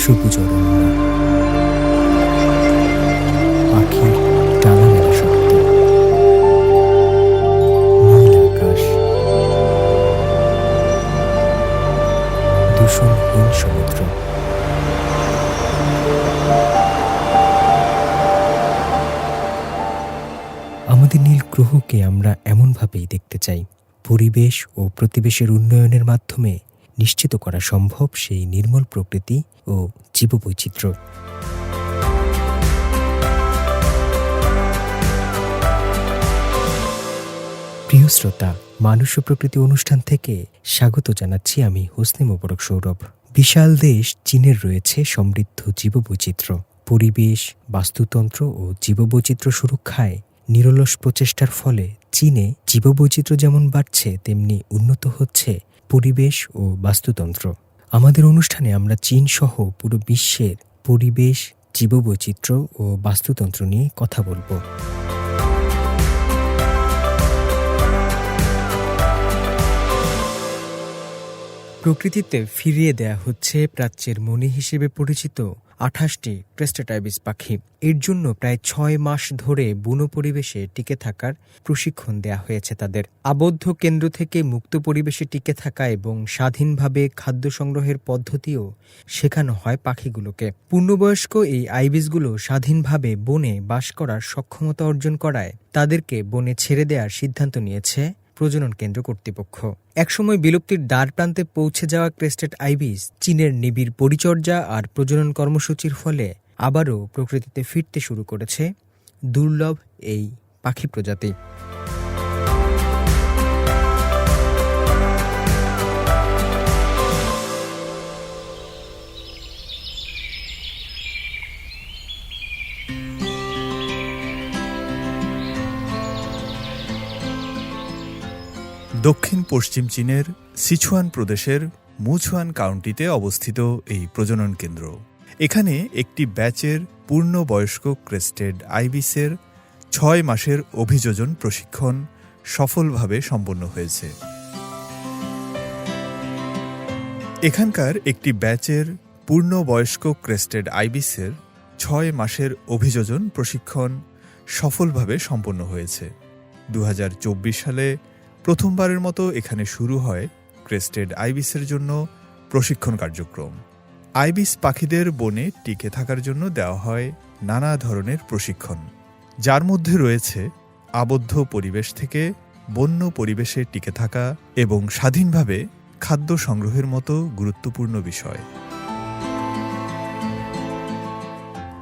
সবুজ নীল আকাশ। দূষণহীন সমুদ্র। আমাদের নীল গ্রহকে আমরা এমনভাবেই দেখতে চাই। পরিবেশ ও প্রতিবেশের উন্নয়নের মাধ্যমে নিশ্চিত করা সম্ভব সেই নির্মল প্রকৃতি ও জীববৈচিত্র্য। প্রিয় শ্রোতা, মানুষ ও প্রকৃতি অনুষ্ঠান থেকে স্বাগত জানাচ্ছি আমি হোসনে মোবারক সৌরভ। বিশাল দেশ চীনের রয়েছে সমৃদ্ধ জীববৈচিত্র্য। পরিবেশ, বাস্তুতন্ত্র ও জীববৈচিত্র্য সুরক্ষায় নিরলস প্রচেষ্টার ফলে চীনে জীববৈচিত্র্য যেমন বাড়ছে, তেমনি উন্নত হচ্ছে পরিবেশ ও বাস্তুতন্ত্র। আমাদের অনুষ্ঠানে আমরা চীন সহ পুরো বিশ্বের পরিবেশ, জীববৈচিত্র্য ও বাস্তুতন্ত্র নিয়ে কথা বলব। প্রকৃতিতে ফিরিয়ে দেয়া হচ্ছে প্রাচ্যের মণি হিসেবে পরিচিত আঠাশটি ক্রেস্টাটাইবিস পাখি। এর জন্য প্রায় ছয় মাস ধরে বুনো পরিবেশে টিকে থাকার প্রশিক্ষণ দেয়া হয়েছে তাদের। আবদ্ধ কেন্দ্র থেকে মুক্ত পরিবেশে টিকে থাকা এবং স্বাধীনভাবে খাদ্য সংগ্রহের পদ্ধতিও শেখানো হয় পাখিগুলোকে। পূর্ণবয়স্ক এই আইবিসগুলো স্বাধীনভাবে বনে বাস করার সক্ষমতা অর্জন করায় তাদেরকে বনে ছেড়ে দেওয়ার সিদ্ধান্ত নিয়েছে প্রজনন কেন্দ্র কর্তৃপক্ষ। একসময় বিলুপ্তির দ্বার প্রান্তে পৌঁছে যাওয়া ক্রেস্টেড আইবিস চীনের নিবিড় পরিচর্যা আর প্রজনন কর্মসূচির ফলে আবারও প্রকৃতিতে ফিরতে শুরু করেছে দুর্লভ এই পাখি প্রজাতি। দক্ষিণ পশ্চিম চীনের সিছুয়ান প্রদেশের মুছুয়ান কাউন্টিতে অবস্থিত এই প্রজনন কেন্দ্র। এখানে একটি ব্যাচের পূর্ণবয়স্ক ক্রেস্টেড আইবিসের ছয় মাসের অভিযোজন প্রশিক্ষণ সফলভাবে সম্পন্ন হয়েছে। এখানকার একটি ব্যাচের পূর্ণবয়স্ক ক্রেস্টেড আইবিসের ছয় মাসের অভিযোজন প্রশিক্ষণ সফলভাবে সম্পন্ন হয়েছে। দু হাজার চব্বিশ সালে প্রথমবারের মতো এখানে শুরু হয় ক্রেস্টেড আইবিসের জন্য প্রশিক্ষণ কার্যক্রম। আইবিস পাখিদের বনে টিকে থাকার জন্য দেওয়া হয় নানা ধরনের প্রশিক্ষণ, যার মধ্যে রয়েছে আবদ্ধ পরিবেশ থেকে বন্য পরিবেশে টিকে থাকা এবং স্বাধীনভাবে খাদ্য সংগ্রহের মতো গুরুত্বপূর্ণ বিষয়।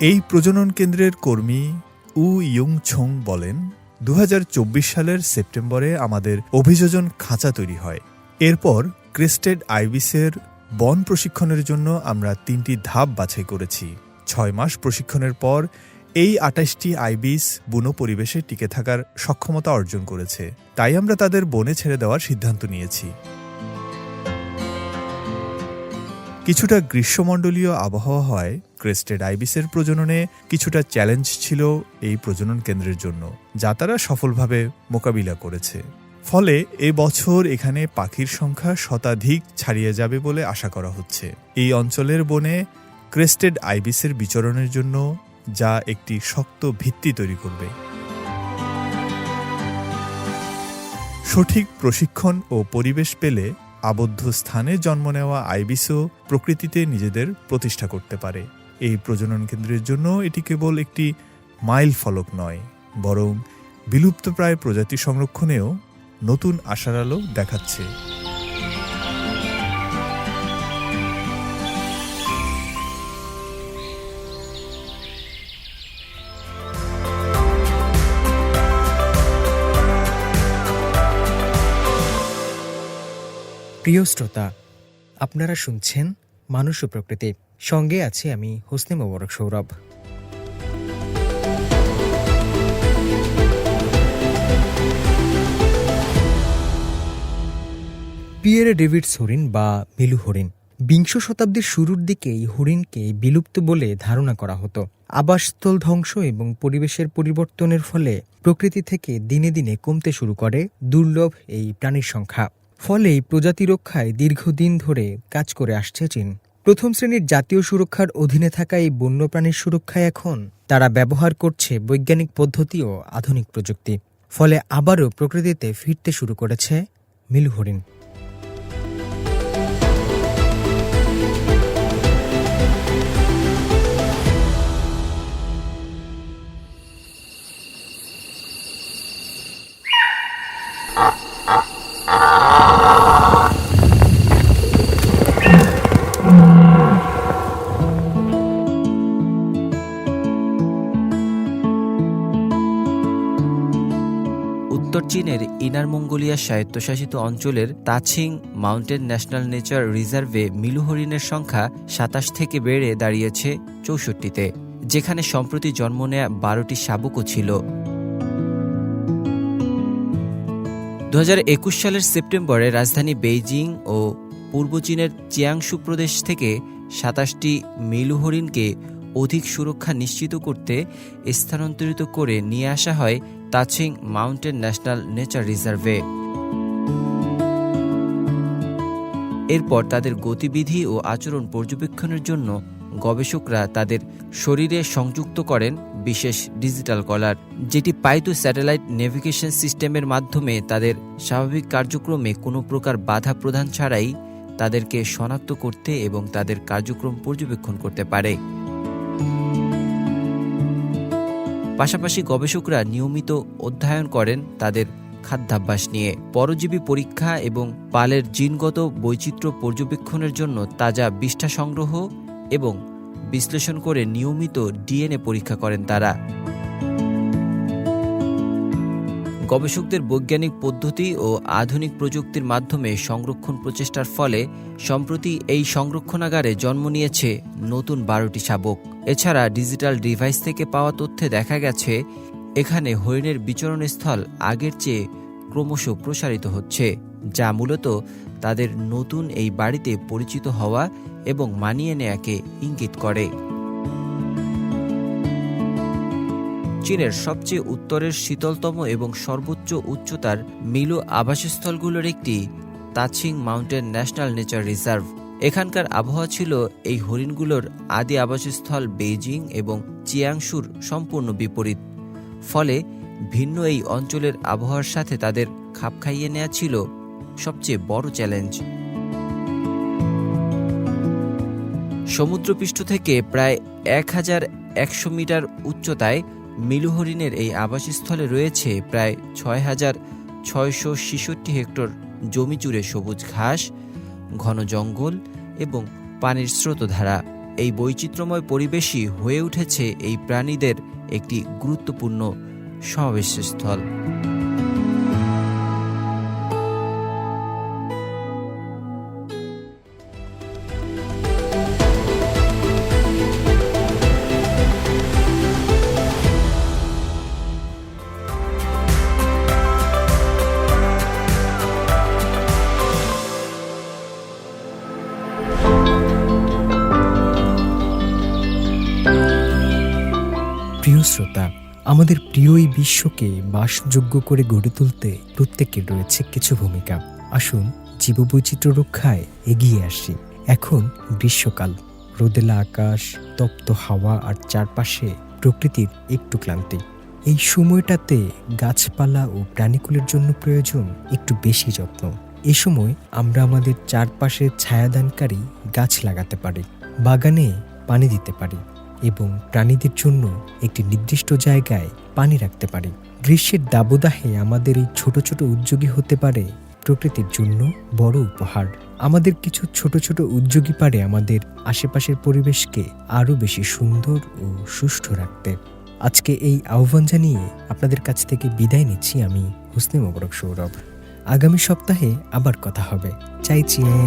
এই প্রজনন কেন্দ্রের কর্মী উ ইয়ং ছোং বলেন দু হাজার চব্বিশ সালের সেপ্টেম্বরে আমাদের অভিযোজন খাঁচা তৈরি হয়। এরপর ক্রেস্টেড আইবিসের বন প্রশিক্ষণের জন্য আমরা তিনটি ধাপ বাছাই করেছি। ছয় মাস প্রশিক্ষণের পর এই আটাইশটি আইবিস বুনো পরিবেশে টিকে থাকার সক্ষমতা অর্জন করেছে। তাই আমরা তাদের বনে ছেড়ে দেওয়ার সিদ্ধান্ত নিয়েছি। কিছুটা গ্রীষ্মমণ্ডলীয় আবহাওয়া হয় ক্রেস্টেড আইবিসের প্রজননে কিছুটা চ্যালেঞ্জ ছিল এই প্রজনন কেন্দ্রের জন্য, যা তারা সফলভাবে মোকাবিলা করেছে। ফলে এ বছর এখানে পাখির সংখ্যা শতাধিক ছাড়িয়ে যাবে বলে আশা করা হচ্ছে। এই অঞ্চলের বনে ক্রেস্টেড আইবিসের বিচরণের জন্য যা একটি শক্ত ভিত্তি তৈরি করবে। সঠিক প্রশিক্ষণ ও পরিবেশ পেলে আবদ্ধ স্থানে জন্ম নেওয়া আইবিসও প্রকৃতিতে নিজেদের প্রতিষ্ঠা করতে পারে। এই প্রজনন কেন্দ্রের জন্য এটি কেবল একটি মাইল ফলক নয়, বরং বিলুপ্তপ্রায় প্রজাতি সংরক্ষণেও নতুন আশার আলো দেখাচ্ছে। প্রিয় শ্রোতা, আপনারা শুনছেন মানুষ ও প্রকৃতি। সঙ্গে আছি আমি হোসনে মোবারক সৌরভ। পিয়েরে ডেভিডস হরিণ বা মিলু হরিণ। বিংশ শতাব্দীর শুরুর দিকে এই হরিণকে বিলুপ্ত বলে ধারণা করা হতো। আবাসস্থল ধ্বংস এবং পরিবেশের পরিবর্তনের ফলে প্রকৃতি থেকে দিনে দিনে কমতে শুরু করে দুর্লভ এই প্রাণীর সংখ্যা। ফলে প্রজাতি রক্ষায় দীর্ঘদিন ধরে কাজ করে আসছে চীন। প্রথম শ্রেণির জাতীয় সুরক্ষার অধীনে থাকা এই বন্যপ্রাণীর সুরক্ষায় এখন তারা ব্যবহার করছে বৈজ্ঞানিক পদ্ধতি ও আধুনিক প্রযুক্তি। ফলে আবারও প্রকৃতিতে ফিরতে শুরু করেছে মিলু হরিণ। উত্তর চীনের ইনার মঙ্গোলিয়া স্বায়ত্তশাসিত অঞ্চলের তাছিং মাউন্টেন ন্যাশনাল নেচার রিজার্ভে মিলু হরিণের সংখ্যা সাতাশ থেকে বেড়ে দাঁড়িয়েছে চৌষট্টিতে, যেখানে সম্প্রতি জন্ম নেয়া বারোটি শাবকও ছিল। দু হাজার একুশ সালের সেপ্টেম্বরে রাজধানী বেইজিং ও পূর্ব চীনের চিয়াংশু প্রদেশ থেকে সাতাশটি মিলু হরিণকে অধিক সুরক্ষা নিশ্চিত করতে স্থানান্তরিত করে নিয়ে আসা হয় তাছিং মাউন্টেন ন্যাশনাল নেচার রিজার্ভে এরপর তাদের গতিবিধি ও আচরণ পর্যবেক্ষণের জন্য গবেষকরা তাদের শরীরে সংযুক্ত করেন বিশেষ ডিজিটাল কলার, যেটি পাইতু স্যাটেলাইট নেভিগেশন সিস্টেমের মাধ্যমে তাদের স্বাভাবিক কার্যক্রমে কোনো প্রকার বাধা প্রদান ছাড়াই তাদেরকে শনাক্ত করতে এবং তাদের কার্যক্রম পর্যবেক্ষণ করতে পারে। পাশাপাশি গবেষকরা নিয়মিত অধ্যয়ন করেন তাদের খাদ্যাভ্যাস নিয়ে। পরজীবী পরীক্ষা এবং পালের জিনগত বৈচিত্র্য পর্যবেক্ষণের জন্য তাজা বিষ্ঠা সংগ্রহ এবং বিশ্লেষণ করে নিয়মিত ডিএনএ পরীক্ষা করেন তারা। গবেষকদের বৈজ্ঞানিক পদ্ধতি ও আধুনিক প্রযুক্তির মাধ্যমে সংরক্ষণ প্রচেষ্টার ফলে সম্প্রতি এই সংরক্ষণাগারে জন্ম নিয়েছে নতুন বারোটি শাবক। এছাড়া ডিজিটাল ডিভাইস থেকে পাওয়া তথ্যে দেখা গেছে, এখানে হরিণের বিচরণস্থল আগের চেয়ে ক্রমশ প্রসারিত হচ্ছে, যা মূলত তাদের নতুন এই বাড়িতে পরিচিত হওয়া এবং মানিয়ে নেয়াকে ইঙ্গিত করে। চীনের সবচেয়ে উত্তরের শীতলতম এবং সর্বোচ্চ উচ্চতার মিলু আবাসস্থলগুলোর একটি তাছিং মাউন্টেন ন্যাশনাল নেচার রিজার্ভ। এখানকার আবহাওয়া ছিল এই হরিণগুলোর আদি আবাসস্থল বেইজিং এবং চিয়াংশুর সম্পূর্ণ বিপরীত। ফলে ভিন্ন এই অঞ্চলের আবহাওয়ার সাথে তাদের খাপ খাইয়ে নেওয়া ছিল সবচেয়ে বড় চ্যালেঞ্জ। সমুদ্রপৃষ্ঠ থেকে প্রায় এক হাজার একশো মিটার উচ্চতায় মিলু হরিণের এই আবাসস্থলে রয়েছে প্রায় ছয় হাজার ছয়শো ছেষট্টি হেক্টর জমি জুড়ে সবুজ ঘাস ঘন জঙ্গল এবং পানির স্রোতধারা। এই বৈচিত্র্যময় পরিবেশই হয়ে উঠেছে এই প্রাণীদের একটি গুরুত্বপূর্ণ সমাবেশস্থল। শ্রোতা আমাদের প্রিয় এই বিশ্বকে বাসযোগ্য করে গড়ে তুলতে প্রত্যেকের রয়েছে কিছু ভূমিকা। আসুন জীববৈচিত্র্য রক্ষায় এগিয়ে আসি। এখন গ্রীষ্মকাল। রোদেলা আকাশ, তপ্ত হাওয়া আর চারপাশে প্রকৃতির একটু ক্লান্তি। এই সময়টাতে গাছপালা ও প্রাণীকুলের জন্য প্রয়োজন একটু বেশি যত্ন। এ সময় আমরা আমাদের চারপাশে ছায়াদানকারী গাছ লাগাতে পারি, বাগানে পানি দিতে পারি। এবং প্রাণীদের জন্য একটি নির্দিষ্ট জায়গায় পানি রাখতে পারি। গ্রীষ্মের দাবদাহে আমাদের এই ছোট ছোট উদ্যোগী হতে পারে প্রকৃতির জন্য বড় উপহার। আমাদের কিছু ছোট ছোট উদ্যোগী পারে আমাদের আশেপাশের পরিবেশকে আরও বেশি সুন্দর ও সুষ্ঠু রাখতে। আজকে এই আহ্বান জানিয়ে আপনাদের কাছ থেকে বিদায় নিচ্ছি আমি, হুসনে মোবারক সৌরভ। আগামী সপ্তাহে আবার কথা হবে। চাইছেন